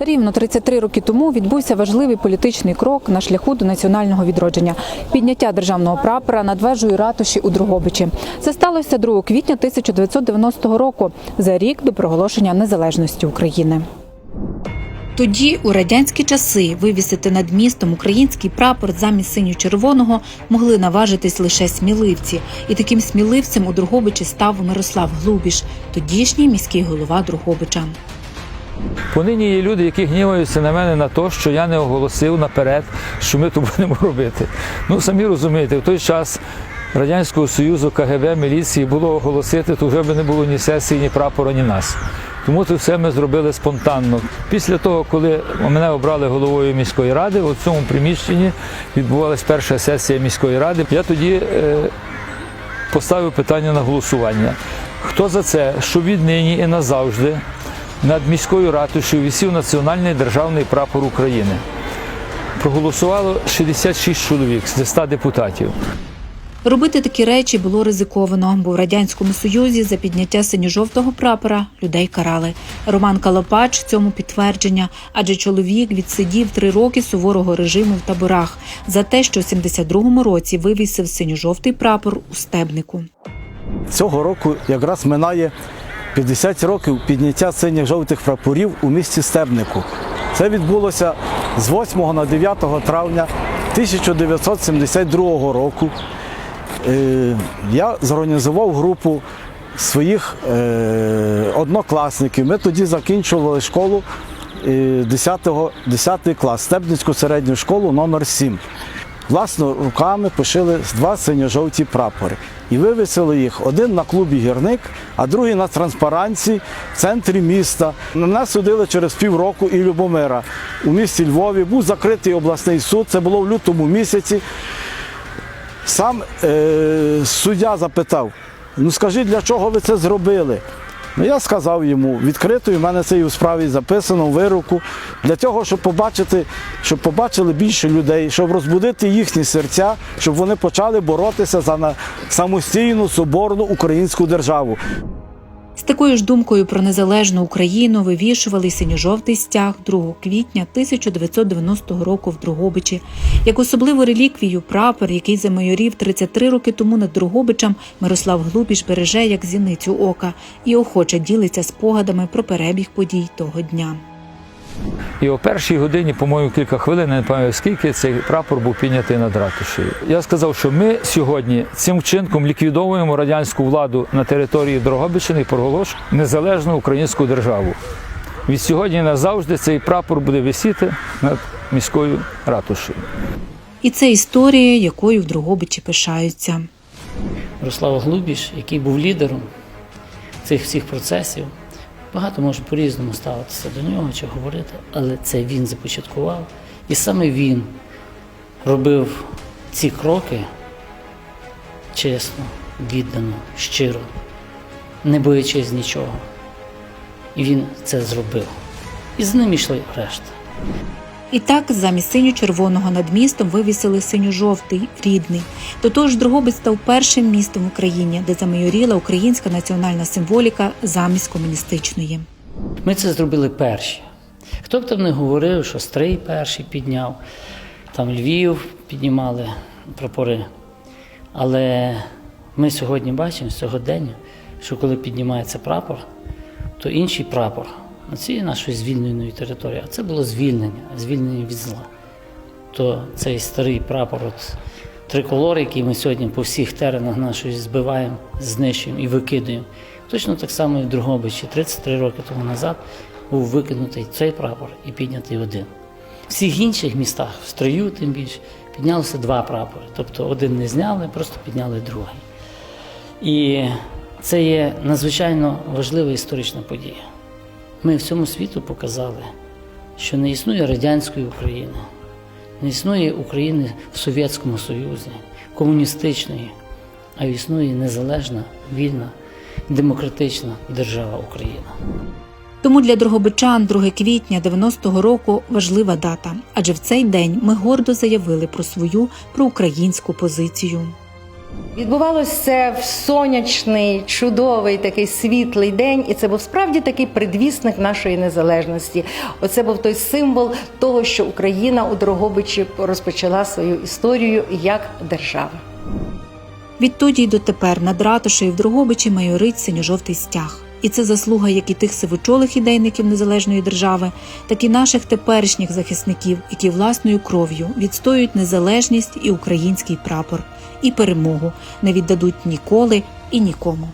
Рівно 33 роки тому відбувся важливий політичний крок на шляху до національного відродження підняття державного прапора над вежею ратуші у Дрогобичі. Це сталося 2 квітня 1990 року, за рік до проголошення незалежності України. Тоді, у радянські часи, вивісити над містом український прапор замість синьо-червоного могли наважитись лише сміливці. І таким сміливцем у Дрогобичі став Мирослав Глубіш, тодішній міський голова Дрогобича. Понині є люди, які гніваються на мене на те, що я не оголосив наперед, що ми тут будемо робити. Ну, самі розумієте, в той час Радянського Союзу, КГБ, міліції було оголосити, то вже б не було ні сесії, ні прапора, ні нас. Тому це все ми зробили спонтанно. Після того, коли мене обрали головою міської ради, у цьому приміщенні відбувалася перша сесія міської ради. Я тоді е, поставив питання на голосування. Хто за це, що віднині і назавжди над міською ратушею висів національний державний прапор України? Проголосувало 66 чоловік з 100 депутатів. Робити такі речі було ризиковано, бо в радянському союзі за підняття синьо-жовтого прапора людей карали. Роман Калопач цьому підтвердження, адже чоловік відсидів три роки суворого режиму в таборах за те, що в 72-му році вивісив синьо-жовтий прапор у стебнику. Цього року якраз минає 50 років підняття синіх жовтих прапорів у місті Стебнику. Це відбулося з 8 на 9 травня 1972 року. Е, Я зорганізував групу своїх е, однокласників. Ми тоді закінчували школу е, 10, 10 клас, Стебницьку середню школу номер 7 Власно руками пошили два синьо-жовті прапори і вивісили їх один на клубі гірник, а другий на транспаранці в центрі міста. На нас судили через півроку і Любомира у місті Львові. Був закритий обласний суд. Це було в лютому місяці. Сам е, суддя запитав: ну скажіть, для чого ви це зробили? Ну, я сказав йому, відкрито, і в мене це і у справі записано вироку, для того, щоб побачити, щоб побачили більше людей, щоб розбудити їхні серця, щоб вони почали боротися за самостійну соборну українську державу. Такою ж думкою про незалежну Україну вивішували синьо-жовтий стяг 2 квітня 1990 року в Другобичі, Як особливу реліквію прапор, який замайорів 33 роки тому над Другобичем Мирослав Глубіш береже як зіницю ока і охоче ділиться спогадами про перебіг подій того дня. І о першій годині, по-моєму, кілька хвилин, я не пам'ятаю скільки, цей прапор був піднятий над ратушею. Я сказав, що ми сьогодні цим вчинком ліквідовуємо радянську владу на території Дрогобичини і проголошуємо незалежну українську державу. Від сьогодні назавжди цей прапор буде висіти над міською ратушею. І це історія, якою в Дрогобичі пишаються. Ярослав Глубіш, який був лідером цих всіх процесів. Багато може по-різному ставитися до нього чи говорити, але це він започаткував. І саме він робив ці кроки чесно, віддано, щиро, не боячись нічого. І він це зробив. І з ним йшли решта. І так замість синьо-червоного над містом вивісили синьо-жовтий рідний. Тотож Дрогобич став першим містом в Україні, де замайоріла українська національна символіка замість комуністичної. Ми це зробили перші. Хто б там не говорив, що Стрий перший підняв, там Львів піднімали прапори. Але ми сьогодні бачимо сьогодення, що коли піднімається прапор, то інший прапор цій нашої звільненої території, а це було звільнення, звільнення від зла. То цей старий прапор, от, триколор, який ми сьогодні по всіх теренах нашої збиваємо, знищуємо і викидуємо. Точно так само і в Другобичі 33 роки тому назад був викинутий цей прапор і піднятий один. В всіх інших містах, в строю тим більше, піднялося два прапори. Тобто один не зняли, просто підняли другий. І це є надзвичайно важлива історична подія. Ми всьому світу показали, що не існує радянської України, не існує України в Совєтському Союзі, комуністичної, а існує незалежна, вільна, демократична держава Україна. Тому для дрогобичан 2 квітня 90-го року важлива дата, адже в цей день ми гордо заявили про свою проукраїнську позицію. Відбувалося це в сонячний, чудовий такий світлий день, і це був справді такий предвісник нашої незалежності. Оце був той символ того, що Україна у Дрогобичі розпочала свою історію як держава. Відтоді й дотепер над ратушею в Дрогобичі майорить синьо-жовтий стяг. І це заслуга як і тих сивочолих ідейників незалежної держави, так і наших теперішніх захисників, які власною кров'ю відстоюють незалежність і український прапор, і перемогу не віддадуть ніколи і нікому.